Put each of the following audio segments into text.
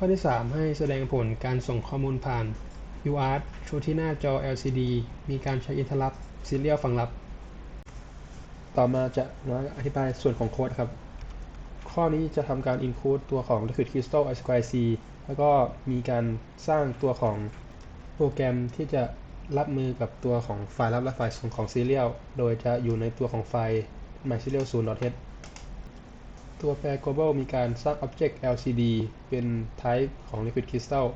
ข้อที่ 3 ให้แสดงผลการส่งข้อมูลผ่าน UART ชูที่หน้าจอ LCD มีการใช้ Interrupt Serial ฝั่งรับ ต่อมาจะมาอธิบายส่วนของโค้ดครับ ข้อนี้จะทำการ include ตัวของ Liquid Crystal I2C แล้วก็มีการสร้างตัวของโปรแกรมที่จะรับมือกับตัวของฝ่ายรับและฝ่ายส่งของ Serial โดยจะอยู่ในตัวของไฟล์ myserial 0.h ตัวแปร global มีการสร้าง object LCD เป็น type ของ liquid crystal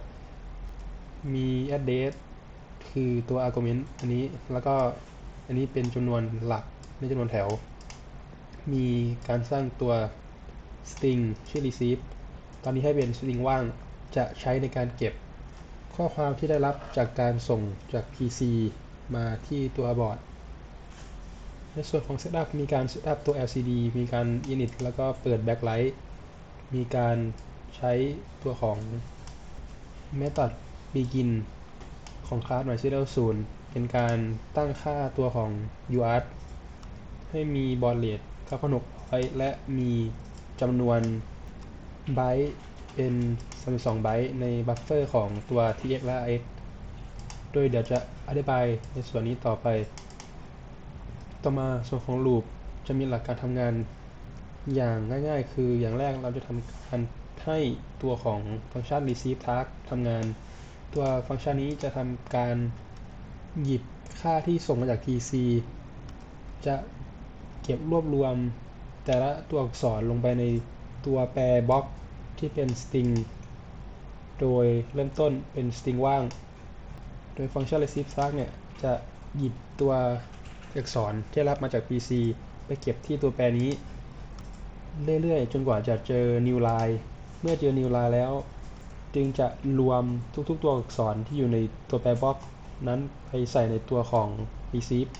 มี address คือตัว argument อันนี้ แล้วก็อันนี้เป็นจำนวนหลักในจำนวนแถว มีการสร้างตัว string ชื่อ receive ตอนนี้ให้เป็น string ว่างจะใช้ในการเก็บข้อความที่ได้รับจากการส่งจาก PC มาที่ตัวบอร์ด ในส่วนของ Setup มีการ Setup ตัว LCD มีการ Init แล้วก็เปิด Backlight มีการใช้ตัวของ Method Begin ของ Class MySerial 0เป็นการตั้งค่าตัวของ UART ให้มี Baud Rate 9,600 และมีจำนวนไบต์เป็น32ไบต์ในบัฟเฟอร์ของตัว tx และ rx โดยเดี๋ยวจะอธิบายในส่วนนี้ต่อไป ต่อมาส่วนของ loop จะมีหลักการทำงานอย่างง่ายๆ คืออย่างแรกเราจะทำการให้ตัวของฟังก์ชัน receive task ทำงาน ตัวฟังก์ชันนี้จะทำการหยิบค่าที่ส่งมาจาก PC จะเก็บรวบรวมแต่ละตัวอักษรลงไปในตัวแปรบล็อกที่เป็น string โดยเริ่มต้นเป็น string ว่าง โดยฟังก์ชัน receive task เนี่ย จะหยิบตัว อักษรที่รับมาจาก PC ไปเก็บที่ตัวแปรนี้ เรื่อยๆ จนกว่าจะเจอ new line เมื่อเจอ new line แล้ว จึงจะรวมทุกๆ ตัวอักษรที่อยู่ในตัวแปรบล็อกนั้นไปใส่ในตัวของ receive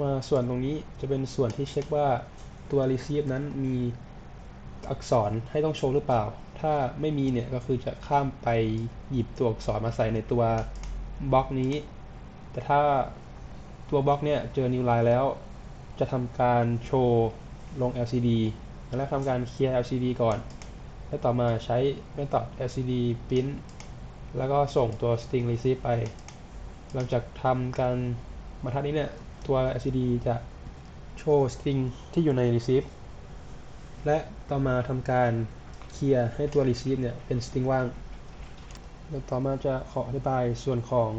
มาส่วนตรงนี้จะเป็นส่วนที่เช็คว่าตัว receive นั้นมีอักษรให้ต้องโชว์หรือเปล่า ถ้าไม่มีเนี่ยก็คือจะข้ามไปหยิบตัวอักษรมาใส่ในตัวบล็อกนี้ แต่ถ้าตัวบล็อกเนี่ยเจอ new line แล้ว จะทำการโชว์ลง LCD แล้วทำการเคลียร์ LCD ก่อน แล้วต่อมาใช้ method LCD print แล้วก็ส่งตัว string receive ไป หลังจากทำการบรรทัดนี้เนี่ยตัว LCD จะโชว์ string ที่อยู่ใน receive และต่อมาทำการเคลียร์ให้ตัว receive เนี่ยเป็น string ว่าง แล้วต่อมาจะขออธิบายส่วนของ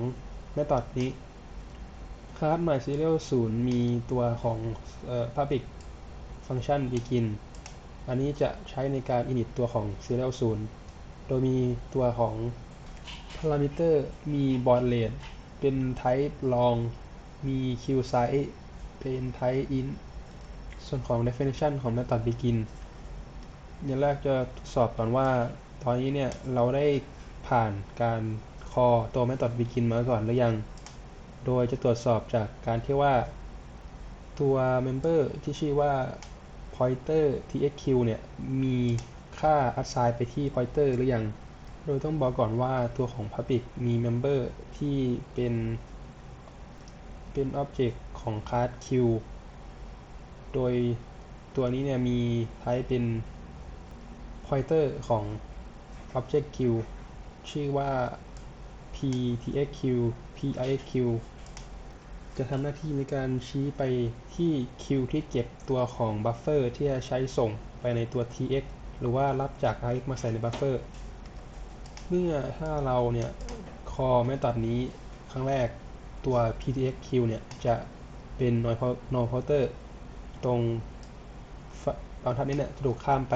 method นี้ class MySerial 0 มีตัวของ public function begin อันนี้จะใช้ในการ init ตัวของ serial 0 โดยมีตัวของ parameter มี baud rate เป็น type long มี queue size เป็น type int ส่วนของ definition ของ method begin อย่างแรกจะสอบก่อนว่า ตอนนี้เนี่ย เราได้ผ่านการคอตัว method begin มาก่อนหรือยัง โดยจะตรวจสอบจากการที่ว่าตัว member ที่ชื่อว่า pointer txq เนี่ยมีค่า assign ไปที่ pointer หรือยัง โดยต้องบอกก่อนว่าตัวของ public มี member ที่เป็นเป็น object ของ class q โดยตัวนี้เนี่ยมี type เป็น pointer ของ object q ชื่อว่า ptxq pixq จะทำหน้าที่ในการชี้ไปที่ q ที่เก็บตัวของ buffer ที่จะใช้ส่งไปในตัว tx หรือว่ารับจาก rx มาใส่ใน buffer เมื่อถ้าเราเนี่ย call method นี้ครั้งแรกตัว ptxq เนี่ยจะเป็น null pointer ตรงบางทับนี้เนี่ยจะถูกข้ามไป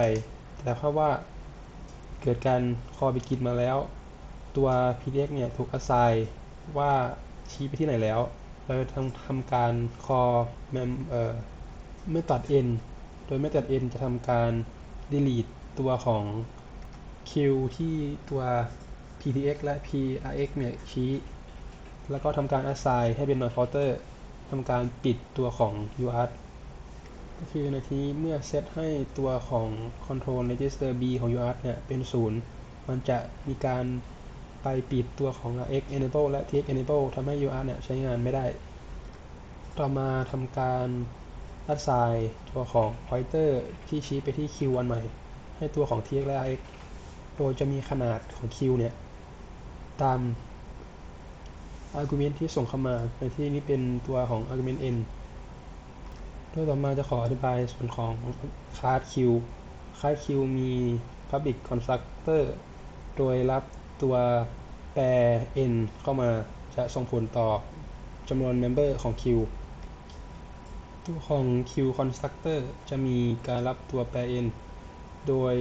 แต่ถ้าว่าเกิดการ call begin มาแล้ว ตัว ptx เนี่ยถูก assign ว่าชี้ไปที่ไหนแล้ว เราจะทำทำการ call mem เอ่อ method n โดย method n จะทำการ delete ตัวของ q ที่ตัว ptx และ prx เนี่ยชี้ แล้วก็ทำการ assign ให้เป็น null pointer ทำการปิดตัวของ UART ก็คือในที่เมื่อเซตให้ตัวของ control register b ของ UART เนี่ยเป็น 0 มันจะมีการ ไปปิดตัวของ x enable และ tx enable ทำให้ ur เนี่ยใช้งานไม่ได้ ต่อมาทำการ assign ตัวของ pointer ที่ชี้ไปที่ q อันใหม่ ให้ตัวของ tx และ rx โดยจะมีขนาดของ q เนี่ย ตาม argument ที่ส่งเข้ามาในที่นี้เป็นตัวของ argument n โดยต่อมาจะขออธิบายส่วนของ class q class q มี public constructor โดยรับ ตัวแปร n เข้ามาจะส่งผลต่อจำนวน member ของ q ตัวของ q constructor จะมีการรับตัวแปร n โดย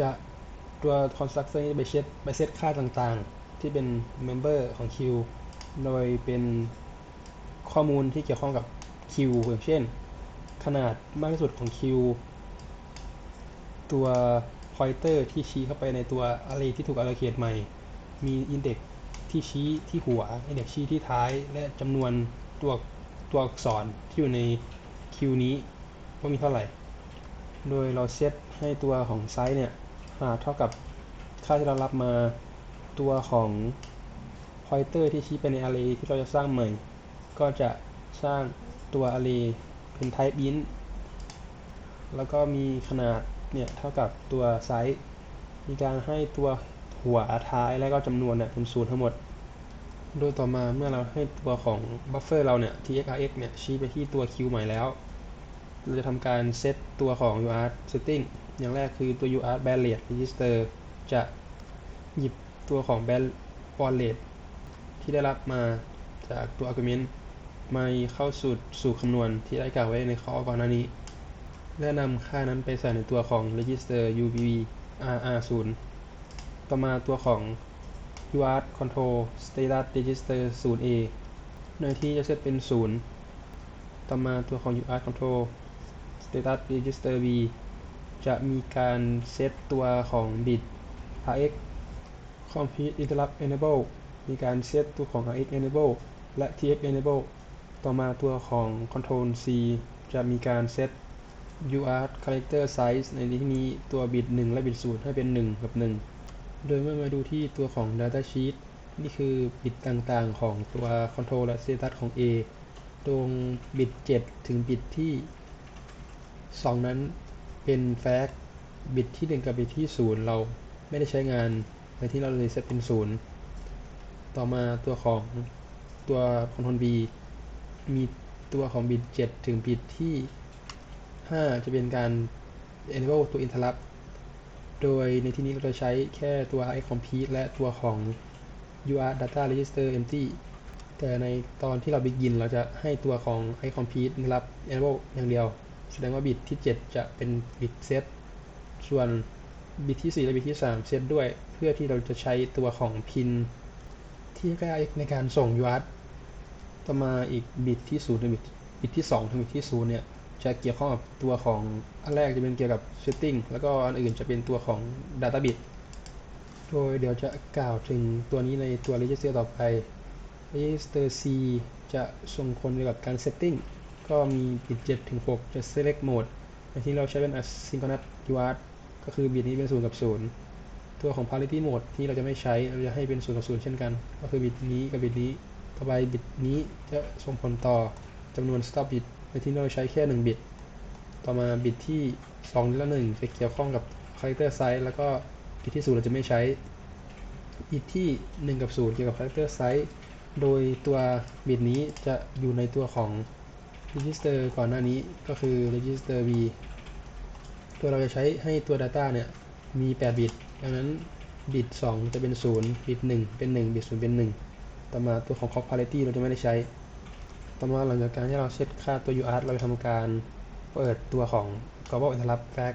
จะตัว constructor นี้ไปเซตไปเซตค่าต่างๆ ที่เป็น member ของ q โดยเป็นข้อมูลที่เกี่ยวข้องกับ q อย่างเช่น ขนาดมากที่สุดของ q ตัว pointer ที่ชี้เข้าไปในตัว array ที่ถูก allocate ใหม่ มี index ที่ชี้ที่หัว index ชี้ที่ท้าย และจำนวนตัวตัวอักษรที่อยู่ใน q นี้ว่ามีเท่าไหร่ โดยเราเซตให้ตัวของไซส์เนี่ยหาเท่ากับค่าที่เรารับมาตัวของ pointer ที่ชี้ไปใน array ที่เราจะสร้างใหม่ ก็จะสร้างตัว array เป็น type int แล้วก็มีขนาด เนี่ยเท่ากับตัวไซส์มีการให้ตัวหัวท้ายและก็จำนวนเนี่ยเป็นศูนย์ทั้งหมด โดยต่อมาเมื่อเราให้ตัวของ buffer เราเนี่ย txrx เนี่ยชี้ไปที่ตัว q ใหม่แล้ว เราจะทำการเซตตัวของ UART setting อย่างแรกคือตัว UART band rate register จะหยิบตัวของ band bond rate ที่ได้รับมาจากตัว argument มาเข้าสู่สู่คำนวณที่ได้กล่าวไว้ในข้อก่อนหน้านี้ และนำค่านั้นไปใส่ในตัวของ register UBB RR0 ต่อมาตัวของ UART control status register 0A โดยที่จะเซตเป็น 0 ต่อมาตัวของ UART control status register B จะมีการเซตตัวของบิต RX complete interrupt enable มีการเซตตัวของ RX enable และ TX enable ต่อมาตัวของ control C จะมีการเซต UART character size ในที่นี้ตัวบิต 1 และบิต0ให้เป็น 1 กับ 1 โดยเมื่อมาดูที่ตัวของ data sheet นี่คือบิตต่างๆของตัว control และ status ของ A ตรงบิต 7 ถึงบิตที่ 2 นั้นเป็นแฟกบิตที่ 1 กับบิตที่ 0 เราไม่ได้ใช้งานในที่เราเลยเซตเป็น 0 ต่อมาตัวของตัว control B มีตัวของบิต 7 ถึงบิตที่ 5 จะเป็นการ enable ตัว interrupt โดยในที่นี้เราจะใช้แค่ตัว i complete และตัวของ UART data register empty แต่ในตอนที่เรา begin เราจะให้ตัวของ i complete interrupt enable อย่างเดียว แสดงว่าบิตที่ 7 จะเป็นบิตเซตส่วนบิตที่ 4 และบิตที่ 3 เซตด้วย เพื่อที่เราจะใช้ตัวของ pin ที่ใกล้ในการส่ง UART ต่อมาอีกบิตที่0ถึงบิตบิตที่2ถึงบิตที่0เนี่ย จะเกี่ยวข้องกับตัวของอันแรกจะเป็นเกี่ยวกับ setting แล้วก็อันอื่นจะเป็นตัวของ data bit โดยเดี๋ยวจะกล่าวถึงตัวนี้ในตัว register ต่อไป register C จะส่งผลเกี่ยวกับการ setting ก็มีบิต7ถึง 6 จะ select mode ในที่เราใช้เป็น asynchronous UART ก็คือบิตนี้เป็น 0 กับ 0 ตัวของ parity mode ที่เราจะไม่ใช้เราจะให้เป็น 0 กับ 0 เช่นกัน ก็คือบิตนี้กับบิตนี้ ต่อไปบิตนี้จะส่งผลต่อจำนวน stop bit ในที่เราใช้แค่ 1 บิต ต่อมาบิตที่2และ1จะเกี่ยวข้องกับ character size แล้วก็บิตที่0เราจะไม่ใช้ บิตที่ 1 กับ 0 เกี่ยวกับ character size โดยตัวบิตนี้จะอยู่ในตัวของ register ก่อนหน้านี้ก็คือ register B ตัวเราจะใช้ให้ตัว data เนี่ยมี 8 บิต ดังนั้นบิต 2 จะเป็น 0 บิต 1 เป็น 1 บิต 0 เป็น 1 ต่อมาตัวของ c o parity เราจะไม่ได้ใช้ ต่อมาหลังจากการที่เราเซตค่าตัว UART เราจะทำการเปิดตัวของ global interrupt flag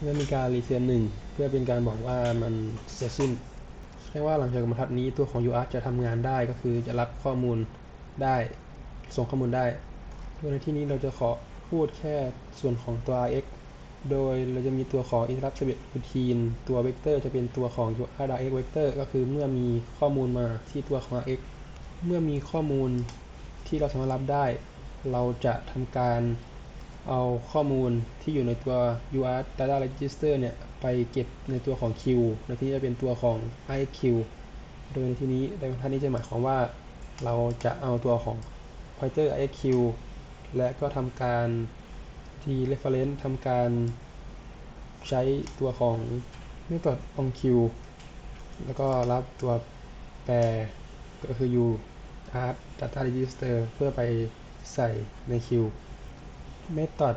เมื่อมีการ return 1เพื่อเป็นการบอกว่ามันเสร็จสิ้นแค่ว่าหลังจากบรรทัดนี้ตัวของ UART จะทำงานได้ก็คือจะรับข้อมูลได้ส่งข้อมูลได้โดยในที่นี้เราจะขอพูดแค่ส่วนของตัว RX โดยเราจะมีตัวของ interrupt routine ตัว vector จะเป็นตัวของ UART RX vector ก็คือเมื่อมีข้อมูลมาที่ตัวของ RX เมื่อมีข้อมูล ที่เราสามารถรับได้ เราจะทำการเอาข้อมูลที่อยู่ในตัว UART data register เนี่ย ไปเก็บในตัวของ Q ในที่นี้จะเป็นตัวของ IQ โดยในที่นี้ในทัดนี้จะหมายความว่าเราจะเอาตัวของ pointer IQ และก็ทำการ t reference ทำการใช้ตัวของ method onQ แล้วก็รับตัวแปรก็คือ u art data register เพื่อไปใส่ใน queue method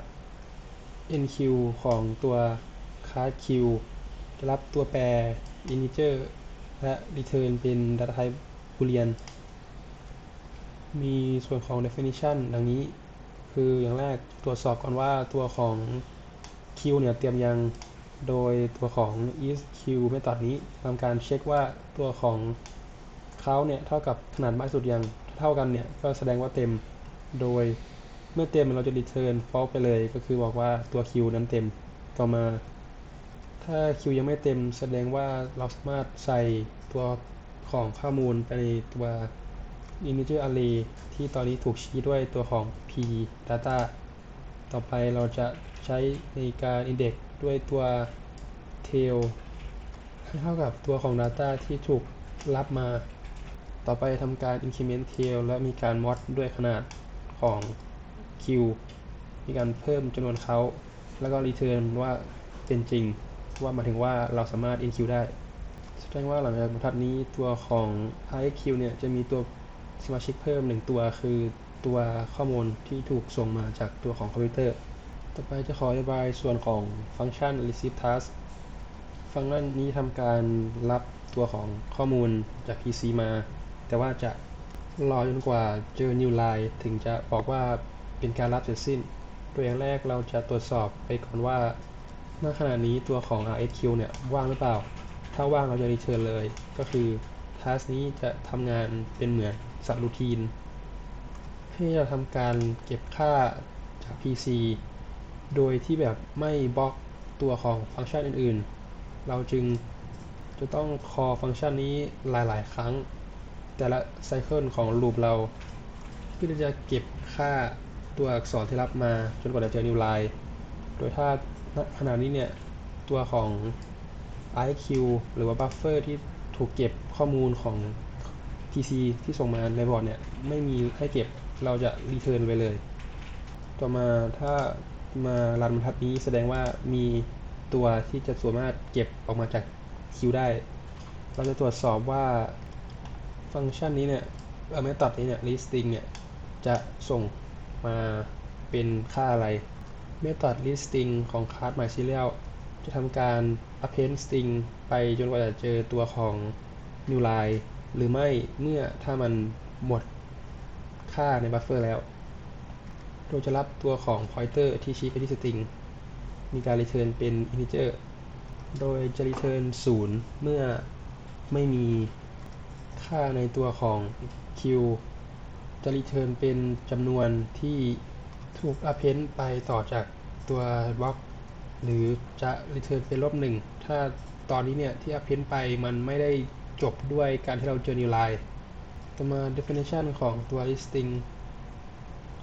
enq ของตัว class q จะรับตัวแปร integer และ return เป็น data type boolean มีส่วนของ definition ดังนี้ คืออย่างแรกตรวจสอบก่อนว่าตัวของ q เนี่ยเตรียมยังโดยตัวของ is q method นี้ทำการเช็คว่าตัวของ เขาเนี่ยเท่ากับขนาดมากสุดยังเท่ากันเนี่ยก็แสดงว่าเต็มโดยเมื่อเต็มเราจะ return false ไปเลยก็คือบอกว่าตัว q นั้นเต็มต่อมา ถ้า q ยังไม่เต็มแสดงว่าเราสามารถใส่ตัวของข้อมูลไปในตัว integer array ที่ตอนนี้ถูกชี้ด้วยตัวของ p data ต่อไปเราจะใช้ในการ index ด้วยตัว tail ให้เท่ากับตัวของ data ที่ถูกรับมา ต่อไปทำการ increment tail และมีการ mod ด้วยขนาดของ q มีการเพิ่มจำนวนเขา แล้วก็ return ว่าเป็นจริง ว่าหมายถึงว่าเราสามารถ enq ได้ แสดงว่าหลังจากบรรทัดนี้ตัวของ IQ เนี่ย จะมีตัวสมาชิกเพิ่มหนึ่งตัวคือตัวข้อมูลที่ถูกส่งมาจากตัวของคอมพิวเตอร์ ต่อไปจะขออธิบายส่วนของฟังก์ชัน receive task ฟังก์ชันนี้ทำการรับตัวของข้อมูลจาก PC มา แต่ว่าจะรอจนกว่าเจอ new line ถึงจะบอกว่าเป็นการรับเสร็จสิ้นโดยอย่างแรกเราจะตรวจสอบไปก่อนว่าณขณะนี้ตัวของ RSQ เนี่ยว่างหรือเปล่า ถ้าว่างเราจะ return เลย ก็คือ task นี้จะทำงานเป็นเหมือนสับรูทีนเพื่อจะทำการเก็บค่าจาก PC โดยที่แบบไม่บล็อกตัวของฟังก์ชันอื่น ๆ เราจึงจะต้อง call ฟังก์ชันนี้หลาย ๆ ครั้ง แต่ละไซเคิลของลูปเรา เพื่อที่จะเก็บค่าตัวอักษรที่รับมาจนกว่าจะเจอ new line โดยถ้าณขณะนี้เนี่ยตัวของ IQ หรือว่า buffer ที่ถูกเก็บข้อมูลของ PC ที่ส่งมาในบอร์ดเนี่ยไม่มีให้เก็บเราจะ return ไปเลย ต่อมาถ้ามารันบรรทัดนี้แสดงว่ามีตัวที่จะสามารถเก็บออกมาจากคิวได้ เราจะตรวจสอบว่า ฟังก์ชันนี้เนี่ยเออ method นี้เนี่ย listing เนี่ย จะส่งมาเป็นค่าอะไร method listing ของ class mySerial จะทำการ append string ไปจนกว่าจะเจอตัวของ new line หรือไม่เมื่อถ้ามันหมดค่าในบัฟเฟอร์แล้ว โดยจะรับตัวของ pointer ที่ชี้ไปที่ string มีการ return เป็น integer โดยจะ return 0 เมื่อไม่มี ค่าในตัวของ q จะ return เป็นจำนวนที่ถูก append ไปต่อจากตัวบล็อกหรือจะ return เป็นลบหนึ่งถ้าตอนนี้เนี่ยที่ append ไปมันไม่ได้จบด้วยการที่เราเจอ new line ต่อมา definition ของตัว listing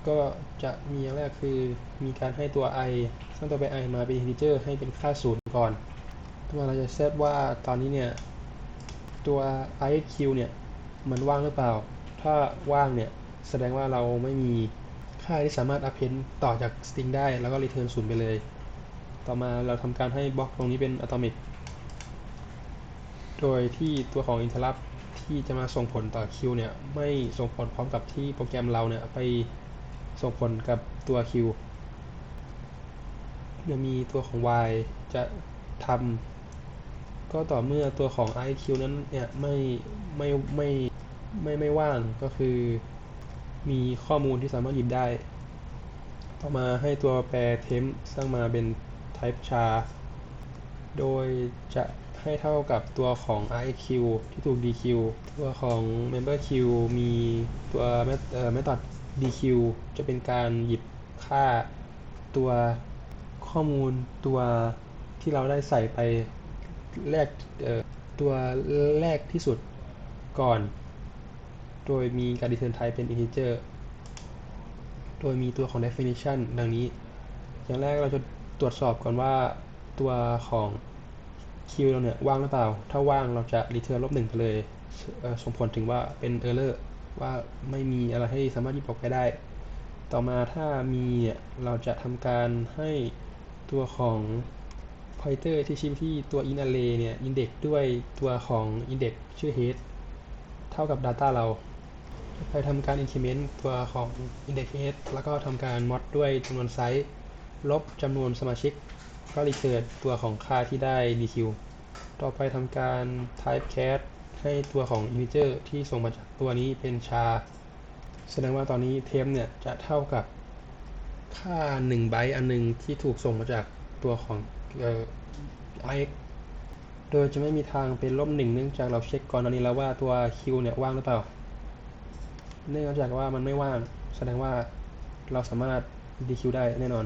ก็จะมีอย่างแรกคือมีการให้ตัว i สร้างตัวไป i มาเป็น integer ให้เป็นค่าศูนย์ก่อนต่อมาเราจะเซตว่าตอนนี้เนี่ย ตัว isq เนี่ยมันว่างหรือเปล่า ถ้าว่างเนี่ยแสดงว่าเราไม่มีค่าที่สามารถ append ต่อจาก string ได้แล้วก็ return ศูนย์ไปเลย ต่อมาเราทำการให้บล็อกตรงนี้เป็น atomic โดยที่ตัวของ interrupt ที่จะมาส่งผลต่อ Q เนี่ยไม่ส่งผลพร้อมกับที่โปรแกรมเราเนี่ยไปส่งผลกับตัว Q เดี๋ยวมีตัวของ Y จะทำ ก็ต่อเมื่อตัวของ IQ นั้นเนี่ยไม่ไม่ไม่ไม่ไม่ว่างก็คือมีข้อมูลที่สามารถหยิบได้ ต่อมาให้ตัวแปร temp สร้างมาเป็น type char โดยจะให้เท่ากับตัวของ IQ ที่ถูก DQ ตัวของ member Q มีตัว method DQ จะเป็นการหยิบค่าตัวข้อมูลตัวที่เราได้ใส่ไป แรกตัวแรกที่สุดก่อน โดยมีการ return type เป็น integer โดยมีตัวของ definition ดังนี้ อย่างแรกเราจะตรวจสอบก่อนว่าตัวของ Q เราเนี่ยว่างหรือเปล่า ถ้าว่างเราจะ return ลบหนึ่งไปเลย ส่งผลถึงว่าเป็น error ว่าไม่มีอะไรให้สามารถหยิบออกไปได้ ต่อมาถ้ามีเนี่ยเราจะทำการให้ตัวของ pointer ที่ชี้ไปที่ตัว in array เนี่ย index ด้วยตัวของ index ชื่อ head เท่ากับ data เรา ไปทำการ increment ตัวของ index head แล้วก็ทำการ mod ด้วยจำนวนไซส์ ลบจำนวนสมาชิก ก็ return ตัวของค่าที่ได้ dq ต่อไปทำการ type cat ให้ตัวของ integer ที่ส่งมาจากตัวนี้เป็น char แสดงว่าตอนนี้เทมเนี่ยจะเท่ากับค่า1ไบต์อันหนึงที่ถูกส่งมาจากตัวของ เอ่อ ix โดยจะไม่มีทางเป็นลบหนึ่งเนื่องจากเราเช็คก่อนหน้านี้แล้วว่าตัว q เนี่ยว่างหรือเปล่า เนื่องจากว่ามันไม่ว่าง แสดงว่าเราสามารถ dq ได้แน่นอน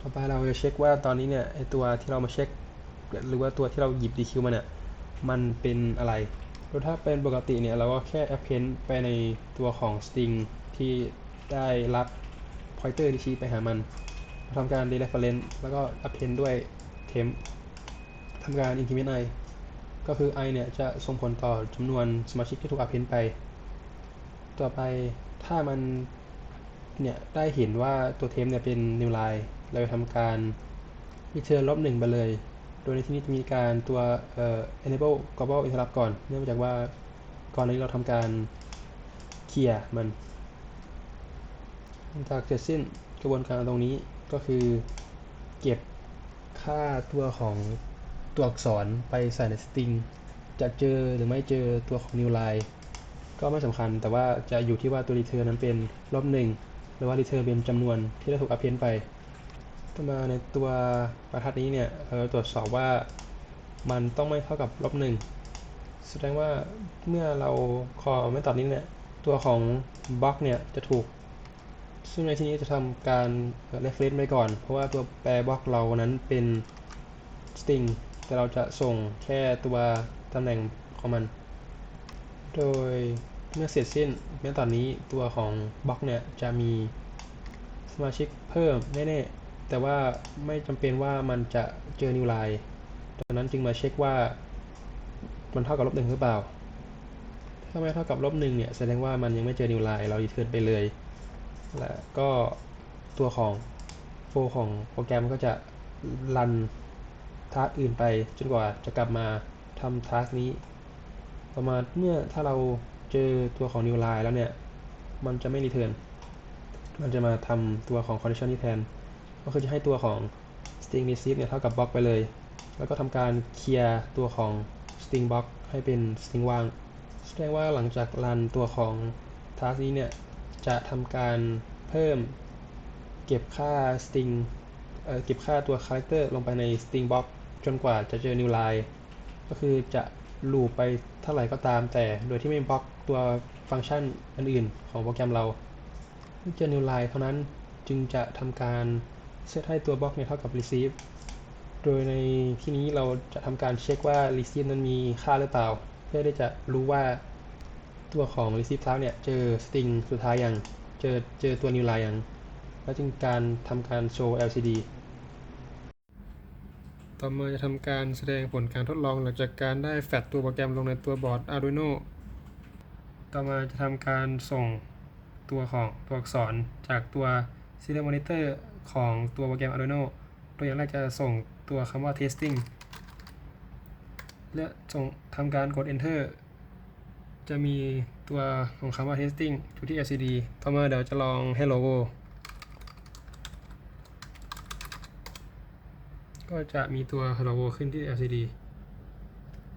ต่อไปเราจะเช็คว่าตอนนี้เนี่ยไอตัวที่เรามาเช็ค หรือว่าตัวที่เราหยิบ dq มาเนี่ยมันเป็นอะไรโดยถ้าเป็นปกติเนี่ยเราก็แค่ append ไปในตัวของ string ที่ได้รับ pointer ที่ชี้ไปหามัน ทำการ dereference แล้วก็ append ด้วย temp ทำการ increment i ก็คือ i เนี่ยจะส่งผลต่อจำนวนสมาชิกที่ถูก append ไป ต่อไปถ้ามันเนี่ยได้เห็นว่าตัว temp เนี่ยเป็น new line เราจะทำการ return ลบหนึ่งไปเลย โดยในที่นี้จะมีการตัวเอ่อ enable global interrupt ก่อน เนื่องจากว่าก่อนนี้เราทำการเคลียร์มันหลังจากเสร็จสิ้นกระบวนการตรงนี้ ก็คือเก็บค่าตัวของตัวอักษรไปใส่ในสตริง จะเจอหรือไม่เจอตัวของ new line ก็ไม่สำคัญ แต่ว่าจะอยู่ที่ว่าตัว return นั้นเป็นลบหนึ่งหรือว่า return เป็นจำนวนที่ได้ถูก append ไปต่อมาในตัวบรรทัดนี้เนี่ยเราตรวจสอบว่ามันต้องไม่เท่ากับลบหนึ่งแสดงว่าเมื่อเราคอไม่ตอบนี้เนี่ยตัวของบล็อกเนี่ยจะถูก ซึ่งในที่นี้จะทำการ reference ไปก่อน เพราะว่าตัวแปรบล็อกเรานั้นเป็น string แต่เราจะส่งแค่ตัวตำแหน่งของมัน โดยเมื่อเสร็จสิ้นเมื่อตอนนี้ตัวของบล็อกเนี่ยจะมีสมาชิกเพิ่มแน่ๆ แต่ว่าไม่จำเป็นว่ามันจะเจอ new line ดังนั้นจึงมาเช็คว่ามันเท่ากับลบหนึ่งหรือเปล่า ถ้าไม่เท่ากับลบหนึ่งเนี่ยแสดงว่ามันยังไม่เจอ new line เรา return ไปเลย และก็ตัวของโฟของโปรแกรมก็จะรันทัสอื่นไปจนกว่าจะกลับมาทำทัสนี้ ประมาณเมื่อถ้าเราเจอตัวของ new line แล้วเนี่ย มันจะไม่ return มันจะมาทำตัวของ condition นี้แทน ก็คือจะให้ตัวของ string receive เนี่ยเท่ากับบล็อกไปเลย แล้วก็ทำการเคลียร์ตัวของ string block ให้เป็น string ว่าง แสดงว่าหลังจากรันตัวของ task นี้เนี่ย จะทำการเพิ่มเก็บค่า string เเก็บค่าตัว character ลงไปใน string box จนกว่าจะเจอ new line ก็คือจะลูปไปเท่าไหร่ก็ตามแต่โดยที่ไม่บล็อกตัวฟังก์ชันอันอื่นของโปรแกรมเราเมื่อเจอ new line เท่านั้นจึงจะทำการเซตให้ตัวบล็อกเนี่ยเท่ากับ receive โดยในที่นี้เราจะทำการเช็คว่า receive นั้นมีค่าหรือเปล่า เพื่อที่จะรู้ว่า ตัวของ receive task เนี่ยเจอ string สุดท้ายยัง เจอเจอตัว new line ยัง แล้วจึงการทำการ show LCD ต่อมาจะทำการแสดงผลการทดลองหลังจากการได้แฟลชตัวโปรแกรมลงในตัวบอร์ด Arduino ต่อมาจะทำการส่งตัวของตัวอักษรจากตัว serial monitor ของตัวโปรแกรม Arduino โดยอย่างแรกจะส่งตัวคำว่า testing และส่งทำการกด enter จะมีตัวของคำว่า testing อยู่ที่ LCD ต่อมาเดี๋ยวจะลอง hello ก็จะมีตัว hello ขึ้นที่ LCD